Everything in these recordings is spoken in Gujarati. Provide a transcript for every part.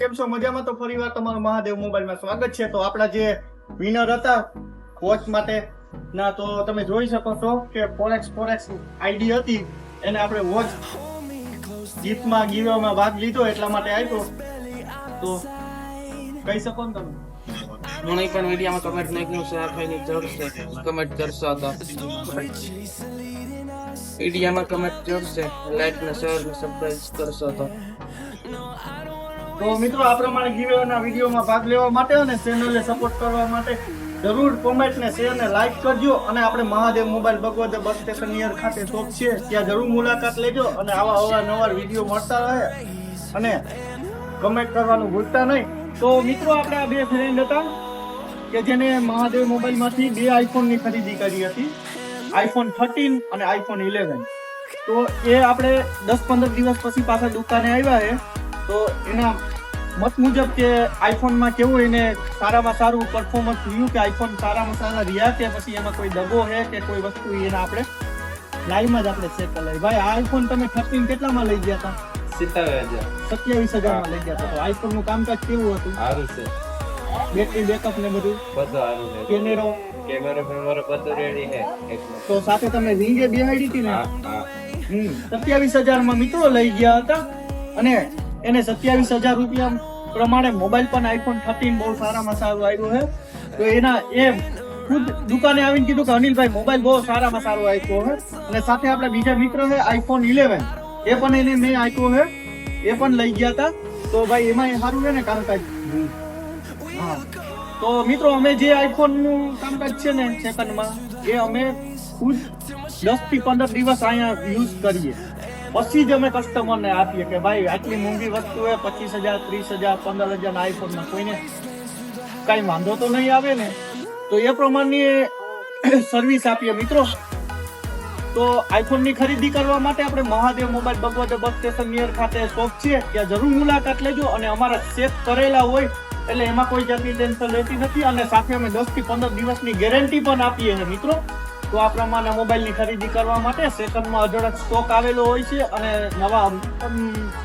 કેમ છો? મજામાં તો ફરીવાર તમારું મહાદેવ મોબાઈલમાં સ્વાગત છે. તો આપણા જે વિનર હતા કોચ માટે, ના, તો તમે જોઈ શકો છો કે ફોરેક્સ ફોરેક્સ આઈડી હતી. એને આપણે વોચ ગીતમાં ગીવમાં ભાગ લીધો એટલા માટે આવ્યો તો કહી શકો ને તમે? મને પણ મીડિયામાં કમેન્ટ નાખ્યું છે આ ભાઈની જરૂર કમેન્ટ કરશો તો. મીડિયામાં કમેન્ટ જરૂર છે. લાઈક ને શેર ને સબસ્ક્રાઇબ કરશો તો. તો મિત્રો, આ પ્રમાણે ગીવેના વિડીયોમાં ભાગ લેવા માટે અને ચેનલને સપોર્ટ કરવા માટે જરૂર કોમેન્ટ ને શેર ને લાઈક કરજો અને આપણે Mahadev mobile Bhagwat bus station near ખાતે શોપ છે, ત્યાં જરૂર મુલાકાત લેજો અને આવા અવારનવાર વીડિયો મળતા રહે અને કમેન્ટ કરવાનું ભૂલતા નહીં. તો મિત્રો, આપણે આ બે ફ્રેન્ડ હતા કે જેને મહાદેવ મોબાઈલમાંથી બે આઈફોનની ખરીદી કરી હતી. આઈફોન થર્ટીન અને આઈફોન ઇલેવન તો એ આપણે દસ પંદર દિવસ પછી પાછા દુકાને આવ્યા છે. તો એના મત મુજબ કે આઈફોનમાં કેવું એને સારામાં સારું પરફોર્મન્સ રહ્યું કે આઈફોન સારામાં સારા રહ્યા કે પછી એમાં કોઈ દગો છે કે કોઈ વસ્તુ એને આપણે લાઈવમાં જ આપણે ચેક કરી ભાઈ આઈફોન તમે થર્ટીન કેટલામાં લઈ ગયા હતા? સત્યાવીસ હજાર. સત્યાવીસ હજારમાં લઈ ગયા હતા. તો આઈફોનનું કામકાજ કેવું હતું? સારું છે. બેટરી બેકઅપ ને બધું? બધું સારું છે. કેમેરો? કેમેરો ફેમેરો બધું રેડી છે. તો સાથે તમે રીંગે બેહાડી હતી ને? હમ. સત્યાવીસ હજારમાં મિત્રો લઈ ગયા હતા અને એને સત્યાવીસ હજાર રૂપિયા પ્રમાણે મોબાઈલ પણ આઈફોન થર્ટીન બહુ સારામાં સારું આવ્યું છે તો એના એ ખુદ દુકાને આવીને કીધું કે અનિલભાઈ, મોબાઈલ બહુ સારામાં સારો આપ્યો છે અને સાથે આપણે બીજા મિત્ર છે આઈફોન ઇલેવન એ પણ એને મેં આપ્યો છે એ પણ લઈ ગયા હતા તો ભાઈ એમાં એ સારું છે ને કામકાજ? હા. તો મિત્રો, અમે જે આઈફોનનું કામકાજ છે ને સેકન્ડમાં, એ અમે ખુદ દસથી પંદર દિવસ અહીંયા યુઝ કરીએ. પછી જ અમે કસ્ટમરને આપીએ કે ભાઈ, આટલી મોંઘી વસ્તુ છે પચીસ હજાર, ત્રીસ હજાર, પંદર હજાર આઈફોનમાં કોઈને કઈ વાંધો તો નહીં આવે ને? તો એ પ્રમાણની સર્વિસ આપીએ મિત્રો. તો આઈફોનની ખરીદી કરવા માટે આપણે Mahadev mobile Bhagwat bus station near ખાતે શોપ છે. ત્યાં જરૂર મુલાકાત લેજો અને અમારા ચેક કરેલા હોય, એટલે એમાં કોઈ જાતની ટેન્શન રહેતી નથી અને સાથે અમે દસથી પંદર દિવસની ગેરંટી પણ આપીએ છીએ મિત્રો. તો આ પ્રમાણે મોબાઈલની ખરીદી કરવા માટે સેકન્ડમાં અઢળક સ્ટોક આવેલો હોય છે અને નવા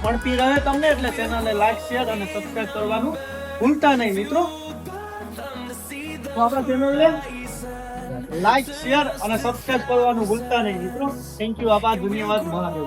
મળતી રહે તમને એટલે ચેનલને લાઈક, શેર અને સબસ્ક્રાઈબ કરવાનું ભૂલતા નહીં મિત્રો. તો આપણા ચેનલને લાઈક, શેર અને સબસ્ક્રાઈબ કરવાનું ભૂલતા નહીં મિત્રો. થેન્ક યુ આભાર, ધન્યવાદ. મહાદેવ.